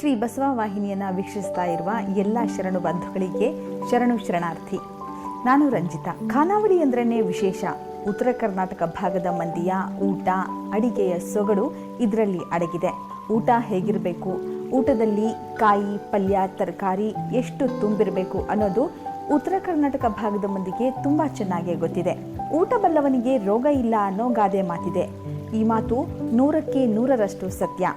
ಶ್ರೀ ಬಸವ ವಾಹಿನಿಯನ್ನು ವೀಕ್ಷಿಸ್ತಾ ಇರುವ ಎಲ್ಲ ಶರಣು ಬಂಧುಗಳಿಗೆ ಶರಣು ಶರಣಾರ್ಥಿ. ನಾನು ರಂಜಿತಾ. ಖಾನಾವಳಿ ಅಂದ್ರೇ ವಿಶೇಷ. ಉತ್ತರ ಕರ್ನಾಟಕ ಭಾಗದ ಮಂದಿಯ ಊಟ, ಅಡಿಗೆಯ ಸೊಗಡು ಇದರಲ್ಲಿ ಅಡಗಿದೆ. ಊಟ ಹೇಗಿರಬೇಕು? ಊಟದಲ್ಲಿ ಕಾಯಿ, ಪಲ್ಯ, ತರಕಾರಿ ಎಷ್ಟು ತುಂಬಿರಬೇಕು ಅನ್ನೋದು ಉತ್ತರ ಕರ್ನಾಟಕ ಭಾಗದ ಮಂದಿಗೆ ತುಂಬ ಚೆನ್ನಾಗೇ ಗೊತ್ತಿದೆ. ಊಟ ಬಲ್ಲವನಿಗೆ ರೋಗ ಇಲ್ಲ ಅನ್ನೋ ಗಾದೆ ಮಾತಿದೆ. ಈ ಮಾತು ನೂರಕ್ಕೆ ನೂರರಷ್ಟು ಸತ್ಯ.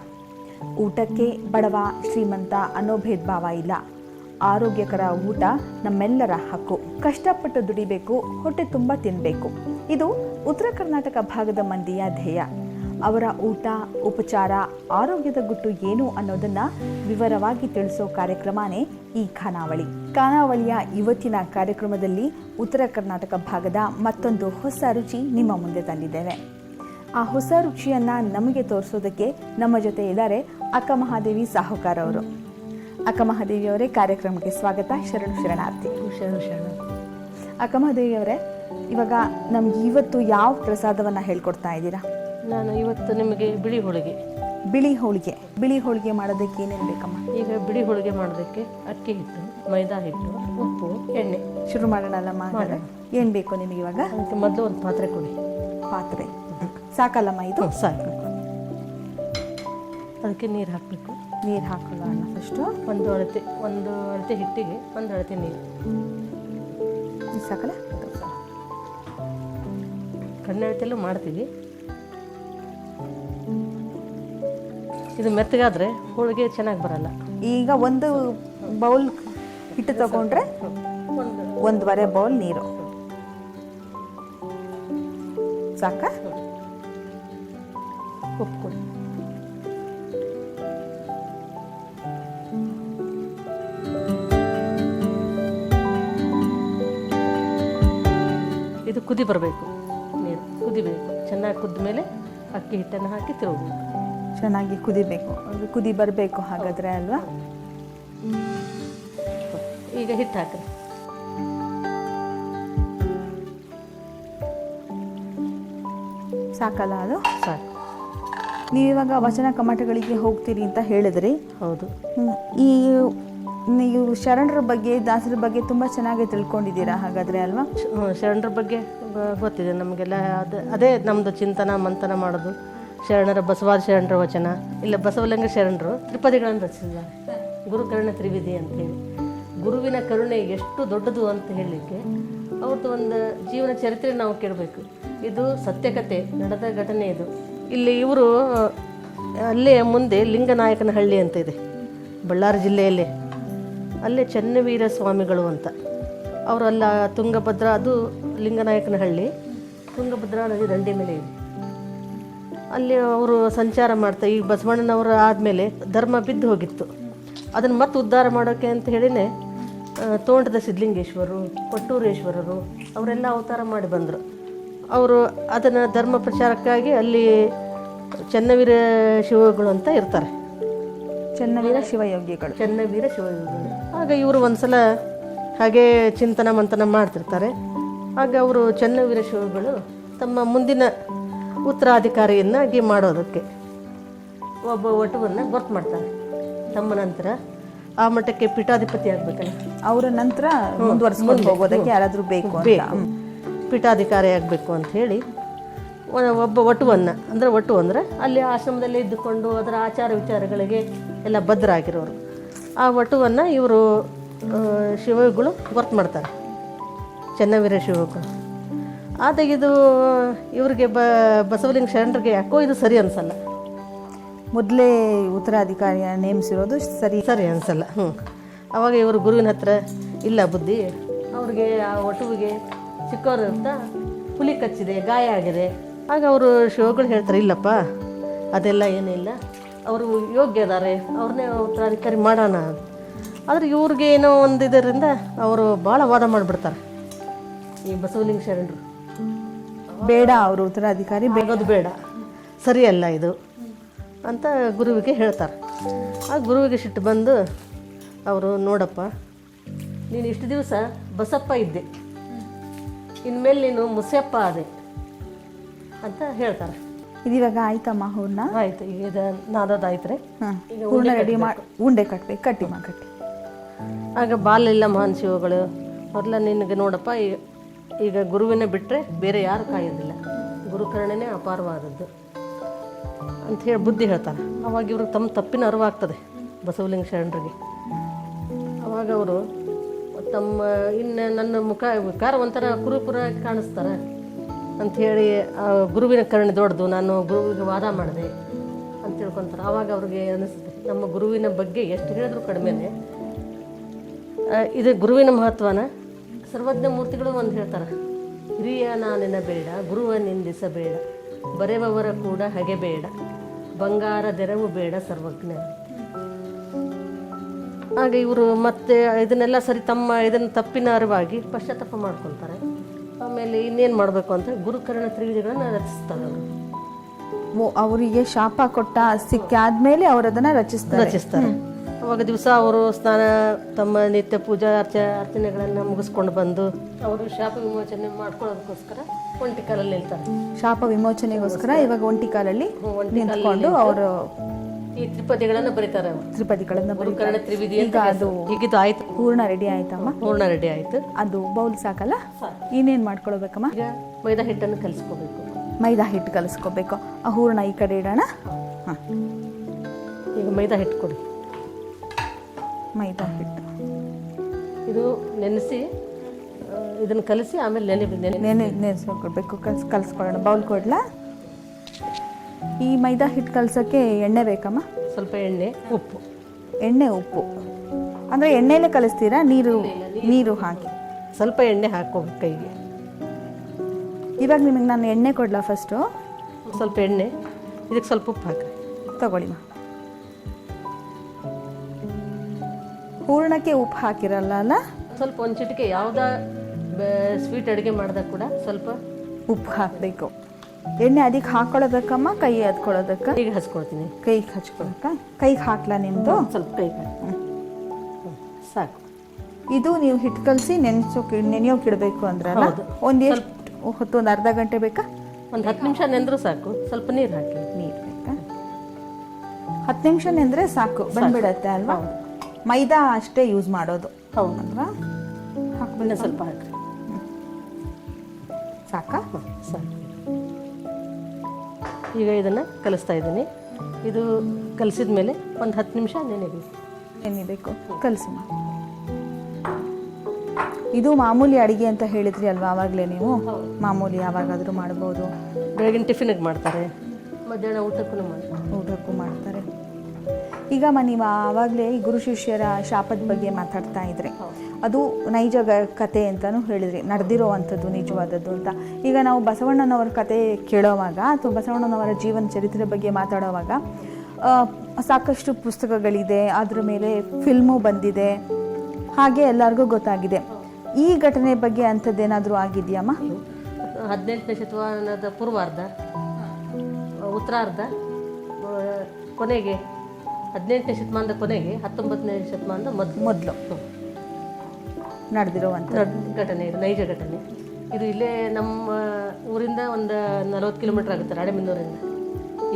ಊಟಕ್ಕೆ ಬಡವ, ಶ್ರೀಮಂತ ಅನ್ನೋ ಭೇದ ಭಾವ ಇಲ್ಲ. ಆರೋಗ್ಯಕರ ಊಟ ನಮ್ಮೆಲ್ಲರ ಹಕ್ಕು. ಕಷ್ಟಪಟ್ಟು ದುಡಿಬೇಕು, ಹೊಟ್ಟೆ ತುಂಬ ತಿನ್ನಬೇಕು ಇದು ಉತ್ತರ ಕರ್ನಾಟಕ ಭಾಗದ ಮಂದಿಯ ಧ್ಯೇಯ. ಅವರ ಊಟ, ಉಪಚಾರ, ಆರೋಗ್ಯದ ಗುಟ್ಟು ಏನು ಅನ್ನೋದನ್ನ ವಿವರವಾಗಿ ತಿಳಿಸೋ ಕಾರ್ಯಕ್ರಮನೇ ಈ ಖಾನಾವಳಿ. ಖಾನಾವಳಿಯ ಇವತ್ತಿನ ಕಾರ್ಯಕ್ರಮದಲ್ಲಿ ಉತ್ತರ ಕರ್ನಾಟಕ ಭಾಗದ ಮತ್ತೊಂದು ಹೊಸ ರುಚಿ ನಿಮ್ಮ ಮುಂದೆ ತಂದಿದ್ದೇವೆ. ಆ ಹೊಸ ರುಚಿಯನ್ನು ನಮಗೆ ತೋರಿಸೋದಕ್ಕೆ ನಮ್ಮ ಜೊತೆ ಇದ್ದಾರೆ ಅಕ್ಕ ಮಹಾದೇವಿ ಸಾಹುಕಾರ ಅವರು ಅಕ್ಕ ಮಹಾದೇವಿ ಅವರೇ ಕಾರ್ಯಕ್ರಮಕ್ಕೆ ಸ್ವಾಗತ. ಶರಣು ಶರಣಾರ್ಥಿ. ಶರಣು ಶರಣ. ಅಕ್ಕ ಮಹಾದೇವಿ ಅವರೇ ಇವಾಗ ನಮ್ಗೆ ಇವತ್ತು ಯಾವ ಪ್ರಸಾದವನ್ನು ಹೇಳ್ಕೊಡ್ತಾ ಇದ್ದೀರಾ? ನಾನು ಇವತ್ತು ನಿಮಗೆ ಬಿಳಿ ಹೋಳಿಗೆ. ಬಿಳಿ ಹೋಳಿಗೆ. ಬಿಳಿ ಹೋಳಿಗೆ ಮಾಡೋದಕ್ಕೆ ಏನೇನು ಬೇಕಮ್ಮ? ಈಗ ಬಿಳಿ ಹೋಳಿಗೆ ಮಾಡೋದಕ್ಕೆ ಅಕ್ಕಿ ಹಿಟ್ಟು ಮೈದಾ ಹಿಟ್ಟು ಉಪ್ಪು ಎಣ್ಣೆ. ಶುರು ಮಾಡೋಣಲ್ಲಮ್ಮ ಹಾಗಾದ್ರೆ. ಏನು ಬೇಕು ನಿಮಗೆ ಇವಾಗ? ಮೊದಲು ಒಂದು ಪಾತ್ರೆ ಕೊಡಿ. ಪಾತ್ರೆ. ಸಾಕಲ್ಲಮ್ಮ ಇದು? ಸಾಕು. ಅದಕ್ಕೆ ನೀರು ಹಾಕಬೇಕು. ನೀರು ಹಾಕೋಣ ಫಸ್ಟು ಒಂದು ಅಳತೆ ಒಂದು ಅಳತೆ ಹಿಟ್ಟಿಗೆ ಒಂದು ಅಳತೆ ನೀರು. ಸಾಕಲ್ಲ? ಕಣ್ಣು ಅಳತೆಯಲ್ಲೂ ಮಾಡ್ತೀವಿ. ಇದು ಮೆತ್ತಗಾದ್ರೆ ಹೋಳಿಗೆ ಚೆನ್ನಾಗಿ ಬರಲ್ಲ. ಈಗ ಒಂದು ಬೌಲ್ ಹಿಟ್ಟು ತಗೊಂಡ್ರೆ ಒಂದು ಒಂದೂವರೆ ಬೌಲ್ ನೀರು. ಸಾಕ? ಉಪ್ಪು ಕೊಡಿ ಇದು ಕುದಿ ಬರಬೇಕು ನೀರು. ಕುದಿಬೇಕು. ಚೆನ್ನಾಗಿ ಕುದ್ದ ಮೇಲೆ ಅಕ್ಕಿ ಹಿಟ್ಟನ್ನು ಹಾಕಿ ತಿರುಗಬೇಕು. ಚೆನ್ನಾಗಿ ಕುದಿಬೇಕು. ಅದು ಕುದಿ ಬರಬೇಕು ಹಾಗಾದರೆ ಅಲ್ವಾ? ಈಗ ಹಿಟ್ಟು ಹಾಕಿ ಸಾಕಲ್ಲ ಅದು? ಸಾಕು. ನೀವಿವಾಗ ವಚನ ಕಮಾಟಗಳಿಗೆ ಹೋಗ್ತೀರಿ ಅಂತ ಹೇಳಿದ್ರಿ. ಹೌದು. ಈ ನೀವು ಶರಣರ ಬಗ್ಗೆ ದಾಸರ ಬಗ್ಗೆ ತುಂಬ ಚೆನ್ನಾಗಿ ತಿಳ್ಕೊಂಡಿದ್ದೀರಾ ಹಾಗಾದ್ರೆ ಅಲ್ವಾ? ಶರಣರ ಬಗ್ಗೆ ಗೊತ್ತಿದೆ ನಮಗೆಲ್ಲ. ಅದು ಅದೇ ನಮ್ಮದು ಚಿಂತನ ಮಂಥನ ಮಾಡೋದು. ಶರಣರ ಬಸವಾದ ಶರಣರ ವಚನ ಇಲ್ಲ ಬಸವಲಿಂಗ ಶರಣರು ತ್ರಿಪದಿಗಳನ್ನು ರಚಿಸಿದ್ದಾರೆ. ಗುರು ಕರುಣೆ ತ್ರಿವಿಧಿ ಅಂತ ಹೇಳಿ. ಗುರುವಿನ ಕರುಣೆ ಎಷ್ಟು ದೊಡ್ಡದು ಅಂತ ಹೇಳಲಿಕ್ಕೆ ಅವ್ರದ್ದು ಒಂದು ಜೀವನ ಚರಿತ್ರೆ ನಾವು ಕೇಳಬೇಕು. ಇದು ಸತ್ಯಕತೆ ನಡೆದ ಘಟನೆ ಇದು. ಇಲ್ಲಿ ಇವರು ಅಲ್ಲೇ ಮುಂದೆ ಲಿಂಗನಾಯಕನಹಳ್ಳಿ ಅಂತ ಇದೆ, ಬಳ್ಳಾರಿ ಜಿಲ್ಲೆಯಲ್ಲಿ. ಅಲ್ಲೇ ಚನ್ನವೀರ ಸ್ವಾಮಿಗಳು ಅಂತ. ಅವರಲ್ಲ ತುಂಗಭದ್ರ, ಅದು ಲಿಂಗನಾಯಕನಹಳ್ಳಿ ತುಂಗಭದ್ರಾ ನದಿ ದಂಡೆ ಮೇಲೆ ಇದೆ. ಅಲ್ಲಿ ಅವರು ಸಂಚಾರ ಮಾಡ್ತಾ, ಈ ಬಸವಣ್ಣನವರು ಆದಮೇಲೆ ಧರ್ಮ ಬಿದ್ದು ಹೋಗಿತ್ತು. ಅದನ್ನು ಮತ್ತೆ ಉದ್ಧಾರ ಮಾಡೋಕ್ಕೆ ಅಂತ ಹೇಳಿನೇ ತೋಂಟದ ಸಿದ್ಧಲಿಂಗೇಶ್ವರರು ಕೊಟ್ಟೂರೇಶ್ವರರು, ಅವರೆಲ್ಲ ಅವತಾರ ಮಾಡಿ ಬಂದರು. ಅವರು ಅದನ್ನು ಧರ್ಮ ಪ್ರಚಾರಕ್ಕಾಗಿ ಅಲ್ಲಿ ಚನ್ನವೀರ ಶಿವಗಳು ಅಂತ ಇರ್ತಾರೆ. ಚೆನ್ನವೀರ ಶಿವಯೋಗಿಗಳು. ಚನ್ನವೀರ ಶಿವಯೋಗಿಗಳು. ಆಗ ಇವರು ಒಂದ್ಸಲ ಹಾಗೆ ಚಿಂತನ ಮಂಥನ ಮಾಡ್ತಿರ್ತಾರೆ. ಆಗ ಅವರು ಚನ್ನವೀರ ಶಿವಗಳು ತಮ್ಮ ಮುಂದಿನ ಉತ್ತರಾಧಿಕಾರಿಯನ್ನಾಗಿ ಮಾಡೋದಕ್ಕೆ ಒಬ್ಬ ವಟುವನ್ನು ಗೊತ್ತು ಮಾಡ್ತಾರೆ. ತಮ್ಮ ನಂತರ ಆ ಮಠಕ್ಕೆ ಪೀಠಾಧಿಪತಿ ಆಗಬೇಕಲ್ಲ ಅವರ ನಂತರ ಮುಂದುವರ್ಸ್ಕೊಂಡು ಹೋಗೋದಕ್ಕೆ ಯಾರಾದರೂ ಬೇಕು ಬೇಕು. ಪೀಠಾಧಿಕಾರಿ ಆಗಬೇಕು ಅಂತ ಹೇಳಿ ಒ- ಒಬ್ಬ ಒಟುವನ್ನು ಅಂದರೆ ಒಟ್ಟು ಅಂದರೆ ಅಲ್ಲಿ ಆಶ್ರಮದಲ್ಲಿ ಇದ್ದುಕೊಂಡು ಅದರ ಆಚಾರ ವಿಚಾರಗಳಿಗೆ ಎಲ್ಲ ಬದ್ಧರಾಗಿರೋರು ಆ ಒಟುವನ್ನು ಇವರು ಶಿವಗಳು ಗೊತ್ತು ಮಾಡ್ತಾರೆ ಚೆನ್ನವೀರ ಶಿವಗಳು. ಆದಾಗ ಇದು ಇವರಿಗೆ ಬ ಬಸವಲಿಂಗ ಶರಣರಿಗೆ ಯಾಕೋ ಇದು ಸರಿ ಅನಿಸಲ್ಲ. ಮೊದಲೇ ಉತ್ತರಾಧಿಕಾರಿಯ ನೇಮಿಸಿರೋದು ಸರಿ. ಸರಿ ಅನಿಸಲ್ಲ ಹ್ಞೂ ಅವಾಗ ಇವರು ಗುರುವಿನ ಹತ್ರ ಇಲ್ಲ ಬುದ್ಧಿ ಅವ್ರಿಗೆ ಆ ಒಟುವಿಗೆ ಚಿಕ್ಕವರು ಅಂತ ಹುಲಿ ಕಚ್ಚಿದೆ, ಗಾಯ ಆಗಿದೆ. ಆಗ ಅವರು ಶಿವಗಳು ಹೇಳ್ತಾರೆ, ಇಲ್ಲಪ್ಪ, ಅದೆಲ್ಲ ಏನಿಲ್ಲ ಅವರು ಯೋಗ್ಯ ಇದ್ದಾರೆ ಅವ್ರನ್ನೇ ಉತ್ತರಾಧಿಕಾರಿ ಮಾಡೋಣ. ಆದರೆ ಇವ್ರಿಗೆ ಏನೋ ಒಂದು ಇದರಿಂದ ಅವರು ಭಾಳ ವಾದ ಮಾಡಿಬಿಡ್ತಾರೆ. ಈ ಬಸವಲಿಂಗ ಶರಣರು. ಬೇಡ ಅವರು ಉತ್ತರಾಧಿಕಾರಿ ಬೇಗೋದು ಬೇಡ. ಸರಿಯಲ್ಲ ಇದು ಅಂತ ಗುರುವಿಗೆ ಹೇಳ್ತಾರೆ. ಆ ಗುರುವಿಗೆ ಸಿಟ್ಟು ಬಂದು ಅವರು, ನೋಡಪ್ಪ, ನೀನು ಇಷ್ಟು ದಿವಸ ಬಸಪ್ಪ ಇದ್ದೆ. ಇನ್ಮೇಲೆ ನೀನು ಮುಸ್ಯಪ್ಪ ಅದೇ ಅಂತ ಹೇಳ್ತಾರೆ. ಇದಿವಾಗ ಆಯ್ತಮ್ಮ ಹೂರ್ಣ? ಆಯ್ತು ಈಗ ಇದು ನಾದೋದಾಯ್ತು ರೀ ಈಗ ಹೂರ್ಣ ರೆಡಿ ಮಾಡಿ ಉಂಡೆ ಕಟ್ಬೇಕು ಮಾ ಕಟ್ಟಿ. ಆಗ ಬಾಲೆಲ್ಲ ಮಹಾನ್ ಶಿವಗಳು. ಮೊದಲ ನಿನಗೆ ನೋಡಪ್ಪ ಈಗ ಈಗ ಗುರುವಿನ ಬಿಟ್ಟರೆ ಬೇರೆ ಯಾರು ಕಾಯೋದಿಲ್ಲ. ಗುರುಕರ್ಣನೇ ಅಪಾರವಾದದ್ದು ಅಂತ ಹೇಳಿ ಬುದ್ಧಿ ಹೇಳ್ತಾರೆ. ಅವಾಗ ಇವ್ರಿಗೆ ತಮ್ಮ ತಪ್ಪಿನ ಅರಿವಾಗ್ತದೆ ಬಸವಲಿಂಗ ಶರಣರಿಗೆ. ಅವಾಗ ಅವರು ತಮ್ಮ ಇನ್ನು ನನ್ನ ಮುಖ ವಿಕಾರ ಒಂಥರ ಕುರುಪುರ ಕಾಣಿಸ್ತಾರೆ ಆ, ಗುರುವಿನ ಕರ್ಣ ದೊಡ್ಡದು. ನಾನು ಗುರುವಿಗೆ ವಾದ ಮಾಡಿದೆ ಅಂತ ತಿಳ್ಕೊತಾರೆ. ಆವಾಗ ಅವ್ರಿಗೆ ಅನಿಸುತ್ತೆ, ನಮ್ಮ ಗುರುವಿನ ಬಗ್ಗೆ ಎಷ್ಟು ಹೇಳಿದ್ರು ಕಡಿಮೆನೆ. ಇದು ಗುರುವಿನ ಮಹತ್ವನ. ಸರ್ವಜ್ಞ ಮೂರ್ತಿಗಳು ಒಂದು ಹೇಳ್ತಾರೆ, ಹಿರಿಯ ನಾನಿನ ಬೇಡ, ಗುರುವ ನಿಂದಿಸಬೇಡ ಬರೆಯವರ ಕೂಡ ಹಗೆ ಬೇಡ, ಬಂಗಾರ ದೆರವು ಬೇಡ ಸರ್ವಜ್ಞ. ಆಗ ಇವರು ಮತ್ತೆ ಇದನ್ನೆಲ್ಲ ಸರಿ ತಮ್ಮ ಇದನ್ನು ತಪ್ಪಿನ ಅರಿವಾಗಿ ಪಶ್ಚಾತ್ತಾಪ ಮಾಡ್ಕೊತಾರೆ. ಆಮೇಲೆ ಇನ್ನೇನು ಮಾಡಬೇಕು ಅಂತ ಗುರುಕರಣ ತ್ರಿವಿಧಿಗಳನ್ನು ರಚಿಸ್ತಾರೆ ಅವರು. ಓ, ಅವರಿಗೆ ಶಾಪ ಕೊಟ್ಟ ಸಿಕ್ಕಾದ್ಮೇಲೆ ಅವರು ಅದನ್ನ ರಚಿಸ್ತಾರೆ. ರಚಿಸ್ತಾರೆ. ಅವಾಗ ದಿವಸ ಅವರು ಸ್ನಾನ ತಮ್ಮ ನಿತ್ಯ ಪೂಜಾ ಅರ್ಚ ಅರ್ಚನೆಗಳನ್ನು ಮುಗಿಸ್ಕೊಂಡು ಬಂದು ಅವರು ಶಾಪ ವಿಮೋಚನೆ ಮಾಡ್ಕೊಳ್ಳೋದಕ್ಕೋಸ್ಕರ ಒಂಟಿ ಕಾಲಲ್ಲಿ ನಿಲ್ತಾರೆ. ಶಾಪ ವಿಮೋಚನೆಗೋಸ್ಕರ ಇವಾಗ ಒಂಟಿ ಕಾಲಲ್ಲಿ ಒಂಟಿ ನಿಂತ್ಕೊಂಡು ಅವರು ಈ ತ್ರಿಪದಿಗಳನ್ನು ಬರೀತಾರೆ ಅವರು. ತ್ರಿಪದಿಗಳನ್ನ ಬರೀ ಗುರುಕರಣ ತ್ರಿವಿಧಿ ಅಂತ ಈಗ ಅದು ಈಗಿದು ಆಯ್ತು. ಹೂರ್ಣ ರೆಡಿ ಆಯ್ತಮ್ಮ? ಪೂರ್ಣ ರೆಡಿ ಆಯ್ತು. ಅದು ಬೌಲ್ ಸಾಕಲ್ಲ? ಇನ್ನೇನು ಮಾಡ್ಕೊಳ್ಬೇಕಮ್ಮ? ಈಗ ಮೈದಾ ಹಿಟ್ಟನ್ನು ಕಲಿಸ್ಕೋಬೇಕು. ಮೈದಾ ಹಿಟ್ಟು ಕಲಿಸ್ಕೋಬೇಕು. ಆ ಹೂರ್ಣ ಈ ಕಡೆ ಇಡೋಣ. ಹಾಂ. ಈಗ ಮೈದಾ ಹಿಟ್ಟು ಕೊಡಿ. ಮೈದಾ ಹಿಟ್ಟು. ಇದು ನೆನೆಸಿ ಇದನ್ನು ಕಲಿಸಿ ಆಮೇಲೆ ನೆನೆ ನೆನೆ ನೆನೆ ನೆನೆಸ್ಕೊಳ್ಬೇಕು. ಕಲ್ಸ್ ಕಲಿಸ್ಕೊಳ್ಳೋಣ. ಬೌಲ್ ಕೊಡ್ಲಾ? ಈ ಮೈದಾ ಹಿಟ್ಟು ಕಲಸೋಕ್ಕೆ ಎಣ್ಣೆ ಬೇಕಮ್ಮ? ಸ್ವಲ್ಪ ಎಣ್ಣೆ ಉಪ್ಪು. ಎಣ್ಣೆ ಉಪ್ಪು. ಅಂದರೆ ಎಣ್ಣೆಲೇ ಕಲಿಸ್ತೀರಾ? ನೀರು ನೀರು. ಹಾಕಿ. ಸ್ವಲ್ಪ ಎಣ್ಣೆ ಹಾಕೋಬೇಕು ಕೈಗೆ. ಇವಾಗ ನಿಮಗೆ ನಾನು ಎಣ್ಣೆ ಕೊಡ್ಲಾ ಫಸ್ಟು ಸ್ವಲ್ಪ ಎಣ್ಣೆ ಇದಕ್ಕೆ ಸ್ವಲ್ಪ ಉಪ್ಪು ಹಾಕಿ ತಗೊಳ್ಳಿ ಮಾ. ಪೂರ್ಣಕ್ಕೆ ಉಪ್ಪು ಹಾಕಿರಲ್ಲ ಅಲ್ಲ? ಸ್ವಲ್ಪ ಒಂದು ಚಿಟಿಕೆ ಯಾವುದ ಸ್ವೀಟ್ ಅಡುಗೆ ಮಾಡಿದಾಗ ಕೂಡ ಸ್ವಲ್ಪ ಉಪ್ಪು ಹಾಕಬೇಕು. ಎಣ್ಣೆ ಅದಕ್ಕೆ ಹಾಕೊಳ್ಳೋದಕ್ಕಮ್ಮ ಕೈ ಹತ್ಕೊಳ್ಳೋದಕ್ಕ ಈಗ ಹಚ್ಕೊಳ್ತೀನಿ. ಕೈಗೆ ಹಚ್ಕೊಳಕ್ಕ? ಕೈಗೆ ಹಾಕ್ಲಾ ನಿಮ್ಮದು ಸ್ವಲ್ಪ ಕೈ ಸಾಕು. ಇದು ನೀವು ಹಿಟ್ಟು ಕಲಸಿ ನೆನೆಸೋಕೆ ನೆನೆಯೋಕೆ ಇಡಬೇಕು ಅಂದ್ರಲ್ಲ. ಒಂದು ಎಷ್ಟು ಹೊತ್ತು ಒಂದು ಅರ್ಧ ಗಂಟೆ ಬೇಕಾ? ಒಂದು ಹತ್ತು ನಿಮಿಷ ನೆಂದರೂ ಸಾಕು. ಸ್ವಲ್ಪ ನೀರು ಹಾಕಿ. ನೀರು ಬೇಕಾ? ಹತ್ತು ನಿಮಿಷ ನೆಂದರೆ ಸಾಕು. ಬಂದ್ಬಿಡತ್ತೆ ಅಲ್ವಾ? ಮೈದಾ ಅಷ್ಟೇ ಯೂಸ್ ಮಾಡೋದು. ಹೌದಲ್ವಾ ಹಾಕ್ಬಿಡ ಸ್ವಲ್ಪ ಹಾಕಿ ಸಾಕಾ? ಸಾಕು. ಈಗ ಇದನ್ನು ಕಲಿಸ್ತಾ ಇದ್ದೀನಿ. ಇದು ಕಲಿಸಿದ ಮೇಲೆ ಒಂದು ಹತ್ತು ನಿಮಿಷ ನೆನೆಬೇಕು ನೆನಿಬೇಕು ಕಲಸಿ ಇದು ಮಾಮೂಲಿ ಅಡುಗೆ ಅಂತ ಹೇಳಿದ್ರಿ ಅಲ್ವಾ ಆವಾಗಲೇ ನೀವು? ಮಾಮೂಲಿ ಯಾವಾಗಾದರೂ ಮಾಡ್ಬೋದು. ಬೆಳಗಿನ ಟಿಫಿನಿಗೆ ಮಾಡ್ತಾರೆ. ಮಧ್ಯಾಹ್ನ ಊಟಕ್ಕೂ ಮಾಡ್ತಾರೆ. ಊಟಕ್ಕೂ ಮಾಡ್ತಾರೆ. ಈಗ ನೀವು ಆವಾಗಲೇ ಈ ಗುರು ಶಿಷ್ಯರ ಶಾಪದ ಬಗ್ಗೆ ಮಾತಾಡ್ತಾ ಇದ್ರೆ. ಅದು ನೈಜ ಕತೆ ಅಂತಲೂ ಹೇಳಿದ್ರಿ. ನಡೆದಿರೋ ಅಂಥದ್ದು ನಿಜವಾದದ್ದು ಅಂತ. ಈಗ ನಾವು ಬಸವಣ್ಣನವರ ಕತೆ ಕೇಳೋವಾಗ ಅಥವಾ ಬಸವಣ್ಣನವರ ಜೀವನ ಚರಿತ್ರೆ ಬಗ್ಗೆ ಮಾತಾಡೋವಾಗ ಸಾಕಷ್ಟು ಪುಸ್ತಕಗಳಿದೆ ಅದರ ಮೇಲೆ ಫಿಲ್ಮು ಬಂದಿದೆ. ಹಾಗೆ ಎಲ್ಲರಿಗೂ ಗೊತ್ತಾಗಿದೆ. ಈ ಘಟನೆ ಬಗ್ಗೆ ಅಂಥದ್ದೇನಾದರೂ ಆಗಿದೆಯಮ್ಮ? ಹದಿನೆಂಟನೇ ಶತಮಾನದ ಪೂರ್ವಾರ್ಧ ಉತ್ತರಾರ್ಧ ಕೊನೆಗೆ ಹದಿನೆಂಟನೇ ಶತಮಾನದ ಕೊನೆಗೆ ಹತ್ತೊಂಬತ್ತನೇ ಶತಮಾನದ ಮೊದಲು. ಮೊದಲು. ನಡೆದಿರುವಂಥ ಘಟನೆ ಇದು ನೈಜ ಘಟನೆ. ಇದು ಇಲ್ಲೇ ನಮ್ಮ ಊರಿಂದ ಒಂದು ನಲವತ್ತು ಕಿಲೋಮೀಟ್ರ್ ಆಗುತ್ತೆ ರಾಣೆಬೆನ್ನೂರಿಂದ.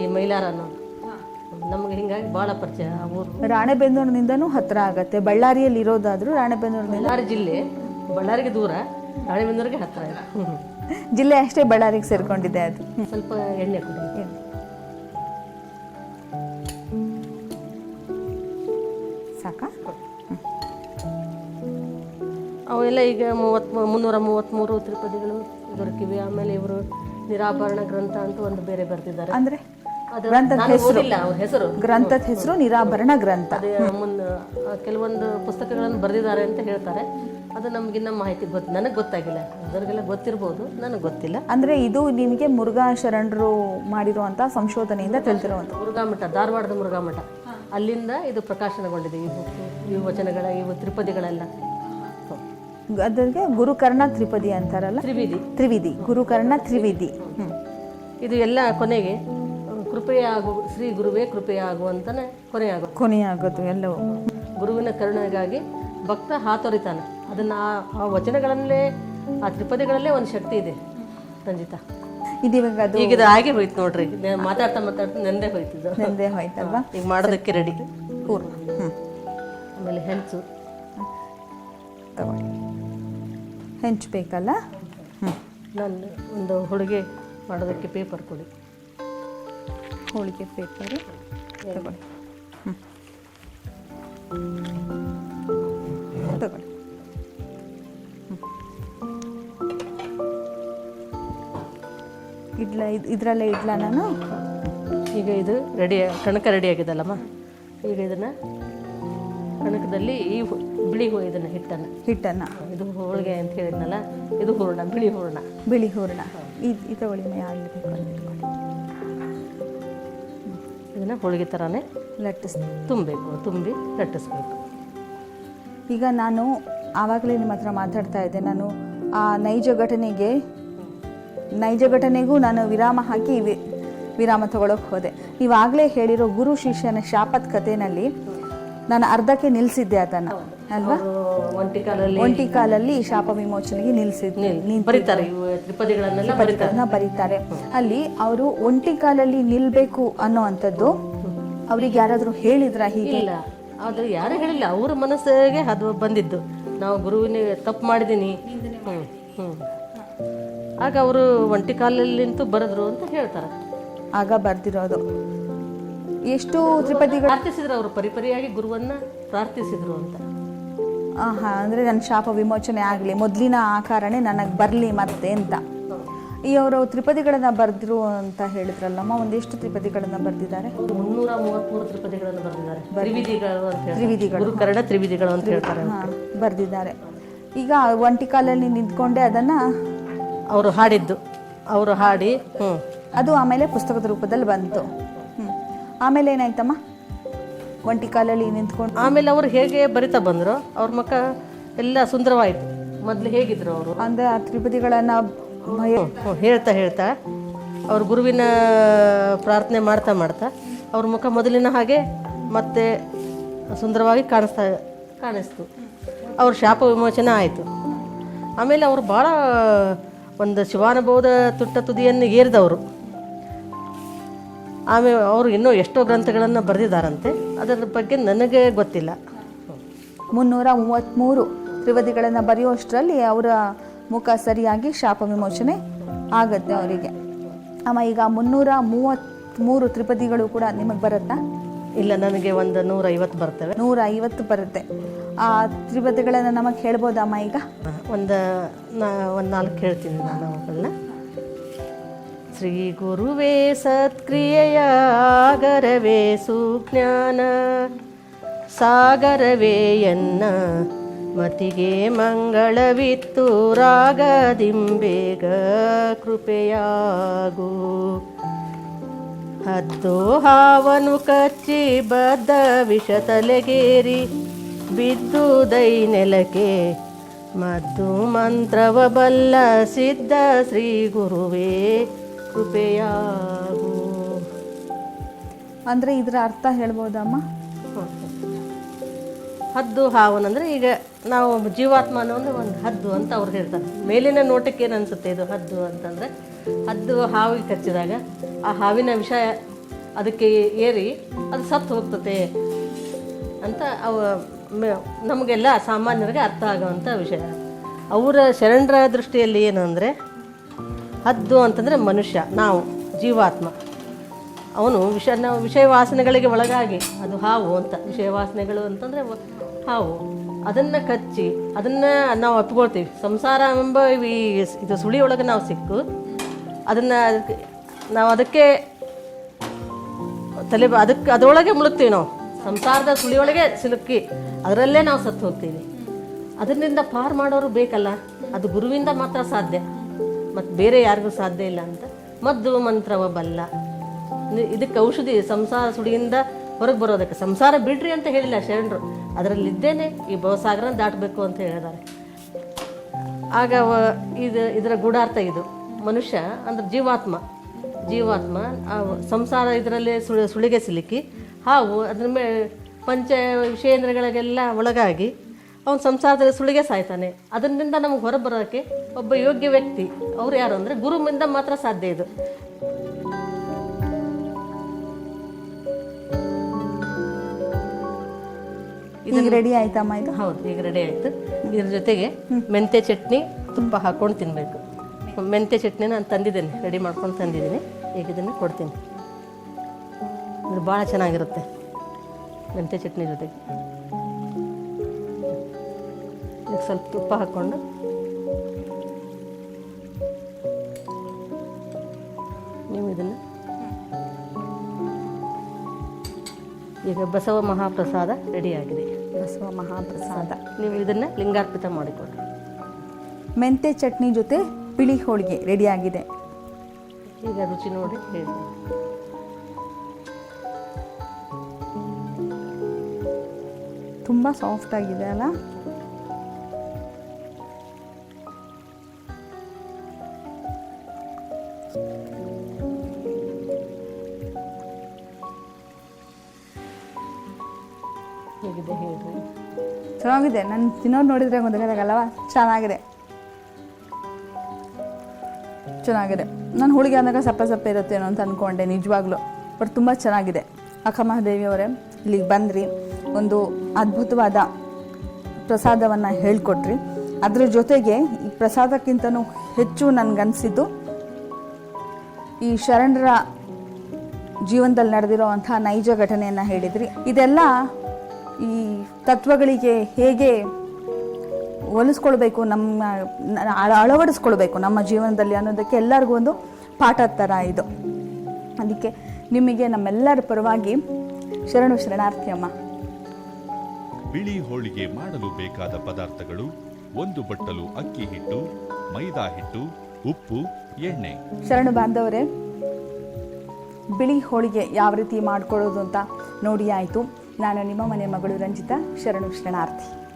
ಈ ಮೈಲಾರ ಅನ್ನೋದು. ನಮಗೆ ಹಿಂಗಾಗಿ ಭಾಳ ಪರಿಚಯ ಆ ಊರು. ರಾಣೆಬೆನ್ನೂರಿನಿಂದನೂ ಹತ್ತಿರ ಆಗುತ್ತೆ. ಬಳ್ಳಾರಿಯಲ್ಲಿ ಇರೋದಾದರೂ ರಾಣೆಬೆನ್ನೂರು ಬಳ್ಳಾರಿ ಜಿಲ್ಲೆ ಬಳ್ಳಾರಿಗೆ ದೂರ ರಾಣೆಬೆನ್ನೂರಿಗೆ ಹತ್ತಿರ ಇದೆ. ಜಿಲ್ಲೆ ಅಷ್ಟೇ ಬಳ್ಳಾರಿಗೆ ಸೇರ್ಕೊಂಡಿದೆ ಅದು. ಸ್ವಲ್ಪ ಎಣ್ಣೆ ಕೊಡಿ ಸಾಕಾ? ಅವೆಲ್ಲ ಈಗ ಮೂವತ್ತ್ ಮುನ್ನೂರ ಮೂವತ್ತ್ಮೂರು ತ್ರಿಪದಿಗಳು ದೊರಕಿವೆ. ಆಮೇಲೆ ಇವರು ನಿರಾಭರಣ ಗ್ರಂಥ ಅಂತ ಒಂದು ಬೇರೆ ಬರೆದಿದ್ದಾರೆ. ಅಂದ್ರೆ? ಅದು ಗ್ರಂಥದ ಹೆಸರು. ಹೆಸರು. ಗ್ರಂಥದ ಹೆಸರು ನಿರಾಭರಣ ಗ್ರಂಥ. ಮುಂದೆ ಕೆಲವೊಂದು ಪುಸ್ತಕಗಳನ್ನು ಬರೆದಿದ್ದಾರೆ ಅಂತ ಹೇಳ್ತಾರೆ. ಅದು ನಮಗಿನ್ನ ಮಾಹಿತಿ ಗೊತ್ತು ನನಗೆ ಗೊತ್ತಾಗಿಲ್ಲ. ಅದರಿಗೆಲ್ಲ ಗೊತ್ತಿರ್ಬೋದು. ನನಗೆ ಗೊತ್ತಿಲ್ಲ. ಅಂದ್ರೆ ಇದು ನಿಮಗೆ ಮುರುಘಾ ಶರಣರು ಮಾಡಿರುವಂಥ ಸಂಶೋಧನೆಯಿಂದ ತಿಳಿದಿರುವಂಥ ಮುರುಘಾಮಠ ಧಾರವಾಡದ ಮುರುಘಾಮಠ ಅಲ್ಲಿಂದ ಇದು ಪ್ರಕಾಶನಗೊಂಡಿದೆ ಈ ಬುಕ್ ಈ ವಚನಗಳ ಇವು ತ್ರಿಪದಿಗಳೆಲ್ಲ. ಅದಕ್ಕೆ ಗುರುಕರ್ಣ ತ್ರಿಪದಿ ಅಂತಾರಲ್ಲ? ತ್ರಿವಿಧಿ. ತ್ರಿವಿಧಿ ಗುರುಕರ್ಣ ತ್ರಿವಿಧಿ. ಇದು ಎಲ್ಲ ಕೊನೆಗೆ ಕೃಪೆಯಾಗು ಶ್ರೀ ಗುರುವೇ ಕೃಪೆಯಾಗು ಅಂತಾನೆ ಕೊನೆಯಾಗು. ಕೊನೆಯಾಗೋದು ಎಲ್ಲವೂ. ಗುರುವಿನ ಕರುಣೆಗಾಗಿ ಭಕ್ತ ಹಾತೊರಿತಾನೆ. ಅದನ್ನು ಆ ಆ ವಚನಗಳಲ್ಲೇ ಆ ತ್ರಿಪದಿಗಳಲ್ಲೇ ಒಂದು ಶಕ್ತಿ ಇದೆ ರಂಜಿತಾ. ಇದಿವಾಗ ಅದು ಈಗ ಇದು ಹಾಗೆ ಹೋಯ್ತು ನೋಡ್ರಿ. ಮಾತಾಡ್ತಾ ಮಾತಾಡ್ತಾ ನಂದೇ ಹೋಯ್ತಿದ್ದು ನಂದೇ ಹೋಯ್ತಲ್ವಾ? ಈಗ ಮಾಡೋದಕ್ಕೆ ರೆಡಿ ಕೂರ್ ಹ್ಞೂ ಆಮೇಲೆ ಹೆಂಚು. ತಗೊಳ್ಳಿ. ಹೆಂಚು ಬೇಕಲ್ಲ? ಹ್ಞೂ ನಾನು ಒಂದು ಹೋಳಿಗೆ ಮಾಡೋದಕ್ಕೆ ಪೇಪರ್ ಕೊಡಿ. ಹೋಳಿಗೆ ಪೇಪರು ತಗೊಳ್ಳಿ. ಹ್ಞೂ ಇದು ಇದರಲ್ಲೇ ಇಡ್ಲ ನಾನು? ಈಗ ಇದು ರೆಡಿ ಕಣಕ ರೆಡಿ ಆಗಿದಲ್ಲಮ್ಮ? ಈಗ ಇದನ್ನು ಕಣಕದಲ್ಲಿ ಈ ಬಿಳಿ ಹೂ ಇದನ್ನು ಹಿಟ್ಟನ್ನು. ಹಿಟ್ಟನ್ನು. ಇದು ಹೋಳಿಗೆ ಅಂತ ಹೇಳಿದ್ನಲ್ಲ ಇದು ಹೂರ್ಣ ಬಿಳಿ ಹೂರ್ಣ. ಬಿಳಿ ಹೂರ್ಣ. ಇದು ಇದು ತಗೊಳ್ಳಿ ಯಾವುದು ಬೇಕು ಅದು ಇಟ್ಕೊಳ್ಳಿ. ಇದನ್ನು ಹೋಳಿಗೆ ಥರನೇ ಲಟ್ಟಿಸ್ ತುಂಬಬೇಕು ತುಂಬಿ ಲಟ್ಟಿಸ್ಬೇಕು. ಈಗ ನಾನು ಆವಾಗಲೇ ನಿಮ್ಮ ಹತ್ರ ಮಾತಾಡ್ತಾ ಇದ್ದೆ. ನಾನು ಆ ನೈಜ ಘಟನೆಗೆ ನೈಜ ಘಟನೆಗೂ ನಾನು ವಿರಾಮ ಹಾಕಿ ವಿ- ವಿರಾಮ ತಗೊಳಕ್ಕೆ ಹೋದೆ. ನೀವಾಗಲೇ ಹೇಳಿರೋ ಗುರು ಶಿಷ್ಯನ ಶಾಪದ ಕಥೆನಲ್ಲಿ ನಾನು ಅರ್ಧಕ್ಕೆ ನಿಲ್ಲಿಸಿದ್ದೆ ಅದನ್ನು ಅಲ್ವಾ? ಒಂಟಿ ಕಾಲಲ್ಲಿ ಒಂಟಿ ಕಾಲಲ್ಲಿ ಶಾಪ ವಿಮೋಚನೆಗೆ ನಿಲ್ಲಿಸಿದ್ದೆ ನಿಲ್- ಬರೀತಾರೆ ಅಲ್ಲಿ ಅವರು ಒಂಟಿ ಕಾಲಲ್ಲಿ ನಿಲ್ಬೇಕು ಅನ್ನೋ ಅಂಥದ್ದು ಅವ್ರಿಗೆ ಯಾರಾದರೂ ಹೇಳಿದ್ರ ಹೀಗೆ? ಇಲ್ಲ. ಯಾರು ಹೇಳಿಲ್ಲ. ಅವ್ರ ಮನಸ್ಸಿಗೆ ಅದು ಬಂದಿದ್ದು. ನಾವು ಗುರುವಿನ ತಪ್ಪು ಮಾಡಿದ್ದೀನಿ ಹ್ಞೂ ಹ್ಞೂ ಆಗ ಅವರು ಒಂಟಿ ಕಾಲಲ್ಲಿ ನಿಂತು ಬರೆದ್ರು ಅಂತ ಹೇಳ್ತಾರೆ. ಆಗ ಬರ್ದಿರೋದು. ಎಷ್ಟು ತ್ರಿಪದಿಗಳು ಪ್ರಾರ್ಥಿಸಿದ್ರು ಅವರು ಪರಿಪರಿಯಾಗಿ ಗುರುವನ್ನ ಪ್ರಾರ್ಥಿಸಿದ್ರು ಅಂತ. ಆಹಾ ಅಂದರೆ ನನ್ನ ಶಾಪ ವಿಮೋಚನೆ ಆಗಲಿ ಮೊದಲಿನ ಆಕಾರನೇ ನನಗೆ ಬರಲಿ ಮತ್ತೆ ಅಂತ. ಈ ಅವರು ತ್ರಿಪದಿಗಳನ್ನು ಬರೆದ್ರು ಅಂತ ಹೇಳಿದ್ರಲ್ಲಮ್ಮ ಒಂದಿಷ್ಟು ತ್ರಿಪದಿಗಳನ್ನು ಬರೆದಿದ್ದಾರೆ? ಮುನ್ನೂರ ಮೂವತ್ತ್ಮೂರು ತ್ರಿಪದಿಗಳನ್ನು ಬರೆದಿದ್ದಾರೆ. ತ್ರಿವಿಧಿಗಳು ಅಂತ ತ್ರಿವಿಧಿಗಳು. ಕನ್ನಡ ತ್ರಿವಿಧಿಗಳು ಅಂತ ಹೇಳ್ತಾರೆ ಹಾಂ ಬರೆದಿದ್ದಾರೆ. ಈಗ ಒಂಟಿ ಕಾಲಲ್ಲಿ ನಿಂತ್ಕೊಂಡೆ ಅದನ್ನು ಅವರು ಹಾಡಿದ್ದು. ಅವರು ಹಾಡಿ ಹ್ಞೂ ಅದು ಆಮೇಲೆ ಪುಸ್ತಕದ ರೂಪದಲ್ಲಿ ಬಂತು. ಹ್ಞೂ ಆಮೇಲೆ ಏನಾಯ್ತಮ್ಮ? ಒಂಟಿ ಕಾಲಲ್ಲಿ ನಿಂತ್ಕೊಂಡು. ಆಮೇಲೆ ಅವರು ಹೇಗೆ ಬರಿತಾ ಬಂದರು ಅವ್ರ ಮುಖ ಎಲ್ಲ ಸುಂದರವಾಯಿತು. ಮೊದಲು ಹೇಗಿದ್ರು ಅವರು? ಅಂದರೆ ಆ ತ್ರಿಪದಿಗಳನ್ನು ಭಯ ಹೇಳ್ತಾ ಹೇಳ್ತಾ ಅವ್ರ ಗುರುವಿನ ಪ್ರಾರ್ಥನೆ ಮಾಡ್ತಾ ಮಾಡ್ತಾ ಅವ್ರ ಮುಖ ಮೊದಲಿನ ಹಾಗೆ ಮತ್ತೆ ಸುಂದರವಾಗಿ ಕಾಣಿಸ್ತಾ ಕಾಣಿಸ್ತು. ಅವ್ರ ಶಾಪ ವಿಮೋಚನೆ ಆಯಿತು. ಆಮೇಲೆ ಅವರು ಭಾಳ ಒಂದು ಶಿವಾನುಭವದ ತುಟ್ಟ ತುದಿಯನ್ನು ಏರಿದವರು. ಆಮೇಲೆ ಅವರು ಇನ್ನೂ ಎಷ್ಟೋ ಗ್ರಂಥಗಳನ್ನು ಬರೆದಿದ್ದಾರಂತೆ. ಅದರ ಬಗ್ಗೆ ನನಗೆ ಗೊತ್ತಿಲ್ಲ. ಮುನ್ನೂರ ಮೂವತ್ತ್ಮೂರು ತ್ರಿಪದಿಗಳನ್ನು ಬರೆಯುವಷ್ಟರಲ್ಲಿ ಅವರ ಮುಖ ಸರಿಯಾಗಿ ಶಾಪ ವಿಮೋಚನೆ ಆಗುತ್ತೆ ಅವರಿಗೆ. ಆಮ, ಈಗ ಮುನ್ನೂರ ಮೂವತ್ತ್ಮೂರು ತ್ರಿಪದಿಗಳು ಕೂಡ ನಿಮಗೆ ಬರುತ್ತಾ? ಇಲ್ಲ ನನಗೆ ಒಂದು ನೂರೈವತ್ತು ಬರ್ತವೆ. ನೂರ ಐವತ್ತು ಬರುತ್ತೆ. ಆ ತ್ರಿಪದಿಗಳನ್ನು ನಮಗೆ ಹೇಳ್ಬೋದಮ್ಮ ಈಗ? ಒಂದು ನಾ ಒಂದು ನಾಲ್ಕು ಹೇಳ್ತೀನಿ ನಾನು ಅವುಗಳನ್ನ ಶ್ರೀ ಗುರುವೇ ಸತ್ಕ್ರಿಯೆಯ ಆಗರವೇ ಸುಜ್ಞಾನ ಸಾಗರವೇ ಎನ್ನ ಮತಿಗೆ ಮಂಗಳವಿತ್ತು ರಾಗದಿಂಬೇಗ ಕೃಪೆಯಾಗು. ಹದ್ದು ಹಾವನು ಕಚ್ಚಿ ಬದ್ದ ವಿಷ ತಲೆಗೇರಿ ಬಿದ್ದು ದೈ ನೆಲಕ್ಕೆ ಮದ್ದು ಮಂತ್ರವ ಬಲ್ಲ ಸಿದ್ಧ ಶ್ರೀ ಗುರುವೇ ಕೃಪೆಯಾಗು. ಅಂದರೆ ಇದರ ಅರ್ಥ ಹೇಳ್ಬೋದಮ್ಮ? ಹದ್ದು ಹಾವನಂದ್ರೆ ಈಗ ನಾವು ಜೀವಾತ್ಮ ಅನ್ನೋದು ಒಂದು ಹದ್ದು ಅಂತ ಅವ್ರು ಹೇಳ್ತಾರೆ. ಮೇಲಿನ ನೋಟಕ್ಕೆ ಏನು ಅನ್ಸುತ್ತೆ ಇದು ಹದ್ದು ಅಂತಂದ್ರೆ ಹದ್ದು ಹಾವಿಗೆ ಕಚ್ಚಿದಾಗ ಆ ಹಾವಿನ ವಿಷ ಅದಕ್ಕೆ ಏರಿ ಅದು ಸತ್ತು ಹೋಗ್ತತೆ ಅಂತ ಅವ ನಮಗೆಲ್ಲ ಸಾಮಾನ್ಯರಿಗೆ ಅರ್ಥ ಆಗುವಂಥ ವಿಷಯ. ಅವರ ಶರಣರ ದೃಷ್ಟಿಯಲ್ಲಿ ಏನು ಅಂದರೆ ಹದ್ದು ಅಂತಂದರೆ ಮನುಷ್ಯ, ನಾವು, ಜೀವಾತ್ಮ. ಅವನು ವಿಷ, ನಾವು ವಿಷಯ ವಾಸನೆಗಳಿಗೆ ಒಳಗಾಗಿ, ಅದು ಹಾವು ಅಂತ ವಿಷಯ ವಾಸನೆಗಳು ಅಂತಂದರೆ ಹಾವು. ಅದನ್ನು ಕಚ್ಚಿ, ಅದನ್ನು ನಾವು ಅಪ್ಕೊಳ್ತೀವಿ ಸಂಸಾರ ಎಂಬ ಈ, ಇದು ಸುಳಿಯೊಳಗೆ ನಾವು ಸಿಕ್ಕು ಅದನ್ನು ನಾವು ಅದಕ್ಕೆ ತಲೆ ಅದಕ್ಕೆ ಅದರೊಳಗೆ ಮುಳುಗ್ತೀವಿ ನಾವು. ಸಂಸಾರದ ಸುಳಿಯೊಳಗೆ ಸಿಲುಕಿ ಅದರಲ್ಲೇ ನಾವು ಸತ್ತು ಹೋಗ್ತೀವಿ. ಅದರಿಂದ ಪಾರ್ ಮಾಡೋರು ಬೇಕಲ್ಲ? ಅದು ಗುರುವಿಂದ ಮಾತ್ರ ಸಾಧ್ಯ. ಮತ್ತು ಬೇರೆ ಯಾರಿಗೂ ಸಾಧ್ಯ ಇಲ್ಲ ಅಂತ. ಮದ್ದು ಮಂತ್ರವ ಬಲ್ಲ. ಇದಕ್ಕೆ ಔಷಧಿ ಸಂಸಾರ ಸುಡಿಯಿಂದ ಹೊರಗೆ ಬರೋದಕ್ಕೆ. ಸಂಸಾರ ಬಿಡ್ರಿ ಅಂತ ಹೇಳಿಲ್ಲ ಶರಣರು. ಅದರಲ್ಲಿದ್ದೇನೆ ಈ ಭವಸಾಗರನ ದಾಟಬೇಕು ಅಂತ ಹೇಳಿದ್ದಾರೆ. ಆಗ ಇದು ಇದರ ಗೂಢಾರ್ಥ ಇದು. ಮನುಷ್ಯ ಅಂದ್ರೆ ಜೀವಾತ್ಮ. ಜೀವಾತ್ಮ ಸಂಸಾರ ಇದರಲ್ಲಿ ಸುಳಿ ಸುಳಿಗೆ ಸಿಲುಕಿ ಹಾವು ಅದ್ರ ಮೇ ಪಂಚ ವಿಷೇಂದ್ರಗಳಿಗೆಲ್ಲ ಒಳಗಾಗಿ ಅವನು ಸಂಸಾರದಲ್ಲಿ ಸುಳಿಗೆ ಸಾಯ್ತಾನೆ. ಅದರಿಂದ ನಮಗೆ ಹೊರಬರೋಕ್ಕೆ ಒಬ್ಬ ಯೋಗ್ಯ ವ್ಯಕ್ತಿ ಅವ್ರು ಯಾರು ಅಂದರೆ ಗುರುವಿಂದ ಮಾತ್ರ ಸಾಧ್ಯ ಇದು. ಈಗ ರೆಡಿ ಆಯ್ತಮ್ಮ ಇದು? ಹೌದು ಈಗ ರೆಡಿ ಆಯಿತು. ಇದ್ರ ಜೊತೆಗೆ ಮೆಂತ್ಯ ಚಟ್ನಿ ತುಪ್ಪ ಹಾಕ್ಕೊಂಡು ತಿನ್ನಬೇಕು ಮೆಂತ್ಯ ಚಟ್ನಿ ನಾನು ತಂದಿದ್ದೇನೆ ರೆಡಿ ಮಾಡ್ಕೊಂಡು ತಂದಿದ್ದೀನಿ. ಈಗ ಇದನ್ನು ಕೊಡ್ತೀನಿ. ಇದು ಭಾಳ ಚೆನ್ನಾಗಿರುತ್ತೆ ಮೆಂತ್ಯ ಚಟ್ನಿ ಜೊತೆಗೆ. ಈಗ ಸ್ವಲ್ಪ ತುಪ್ಪ ಹಾಕ್ಕೊಂಡು. ನೀವು ಇದನ್ನು ಈಗ ಬಸವ ಮಹಾಪ್ರಸಾದ ರೆಡಿಯಾಗಿದೆ ಬಸವ ಮಹಾಪ್ರಸಾದ. ನೀವು ಇದನ್ನು ಲಿಂಗಾರ್ಪಿತ ಮಾಡಿಕೊಡ್ರಿ ಮೆಂತ್ಯ ಚಟ್ನಿ ಜೊತೆ ಬಿಳಿ ಹೋಳಿಗೆ ರೆಡಿಯಾಗಿದೆ. ಈಗ ರುಚಿ ನೋಡಿ ಹೇಳಿ. ತುಂಬ ಸಾಫ್ಟ್ ಆಗಿದೆ ಅಲ್ಲ? ಹೇಗಿದೆ ಹೇಳ್ರಿ ಚೆನ್ನಾಗಿದೆ. ನಾನು ತಿನ್ನೋದು ನೋಡಿದ್ರೆ ಆಗಲ್ಲವಾ ಚೆನ್ನಾಗಿದೆ. ಚೆನ್ನಾಗಿದೆ. ನಾನು ಹೋಳಿಗೆ ಅಂದಾಗ ಸಪ್ಪೆ ಸಪ್ಪೆ ಇರುತ್ತೇನೋ ಅಂತ ಅಂದ್ಕೊಂಡೆ ನಿಜವಾಗ್ಲೂ. ಬಟ್ ತುಂಬ ಚೆನ್ನಾಗಿದೆ. ಅಕ್ಕ ಮಹಾದೇವಿಯವರೇ, ಇಲ್ಲಿಗೆ ಬಂದ್ರಿ. ಒಂದು ಅದ್ಭುತವಾದ ಪ್ರಸಾದವನ್ನು ಹೇಳ್ಕೊಟ್ರಿ. ಅದರ ಜೊತೆಗೆ ಈ ಪ್ರಸಾದಕ್ಕಿಂತನೂ ಹೆಚ್ಚು ನನಗನ್ಸಿದ್ದು, ಈ ಶರಣರ ಜೀವನದಲ್ಲಿ ನಡೆದಿರೋವಂಥ ನೈಜ ಘಟನೆಯನ್ನು ಹೇಳಿದ್ರಿ. ಇದೆಲ್ಲ ಈ ತತ್ವಗಳಿಗೆ ಹೇಗೆ ಹೋಲಿಸ್ಕೊಳ್ಬೇಕು ನಮ್ಮ ಅಳವಡಿಸ್ಕೊಳ್ಬೇಕು ನಮ್ಮ ಜೀವನದಲ್ಲಿ ಅನ್ನೋದಕ್ಕೆ ಎಲ್ಲರಿಗೂ ಒಂದು ಪಾಠ ಥರ ಇದು. ಅದಕ್ಕೆ ನಿಮಗೆ ನಮ್ಮೆಲ್ಲರ ಪರವಾಗಿ ಶರಣು ಶರಣಾರ್ಥಿ ಅಮ್ಮ. ಬಿಳಿ ಹೋಳಿಗೆ ಮಾಡಲು ಬೇಕಾದ ಪದಾರ್ಥಗಳು ಒಂದು ಬಟ್ಟಲು ಅಕ್ಕಿ ಹಿಟ್ಟು ಮೈದಾ ಹಿಟ್ಟು ಉಪ್ಪು ಎಣ್ಣೆ. ಶರಣು ಬಾಂಧವರೇ ಬಿಳಿ ಹೋಳಿಗೆ ಯಾವ ರೀತಿ ಮಾಡ್ಕೊಳ್ಳೋದು ಅಂತ ನೋಡಿ ಆಯಿತು. ನಾನು ನಿಮ್ಮ ಮನೆ ಮಗಳು ರಂಜಿತಾ ಶರಣು ಶರಣಾರ್ಥಿ.